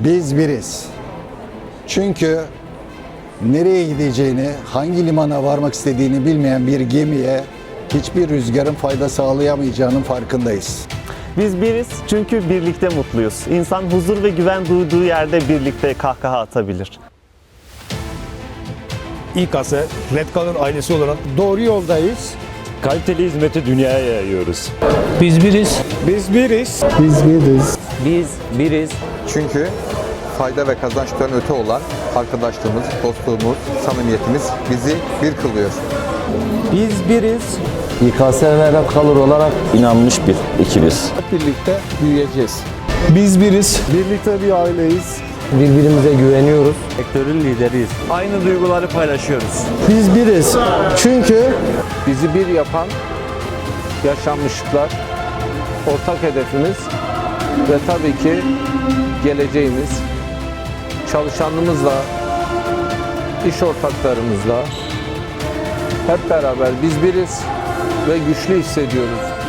Biz biriz. Çünkü nereye gideceğini, hangi limana varmak istediğini bilmeyen bir gemiye hiçbir rüzgarın fayda sağlayamayacağının farkındayız. Biz biriz çünkü birlikte mutluyuz. İnsan huzur ve güven duyduğu yerde birlikte kahkaha atabilir. İKS, Redcal'ın ailesi olarak Doğru yoldayız. Kaliteli hizmeti dünyaya yayıyoruz. biz biriz. Biz biriz. Biz biriz. Çünkü fayda ve kazançtan öte olan arkadaşlığımız, dostluğumuz, samimiyetimiz bizi bir kılıyor. Biz biriz. İKS ve Red Color olarak İnanmış bir ekibiz. Birlikte büyüyeceğiz. Biz biriz. Birlikte bir aileyiz. birbirimize güveniyoruz. Sektörün lideriyiz. Aynı duyguları paylaşıyoruz. Biz biriz. Çünkü bizi bir yapan yaşanmışlıklar, ortak hedefimiz ve tabii ki geleceğimiz çalışanımızla, iş ortaklarımızla hep beraber biz biriz ve güçlü hissediyoruz.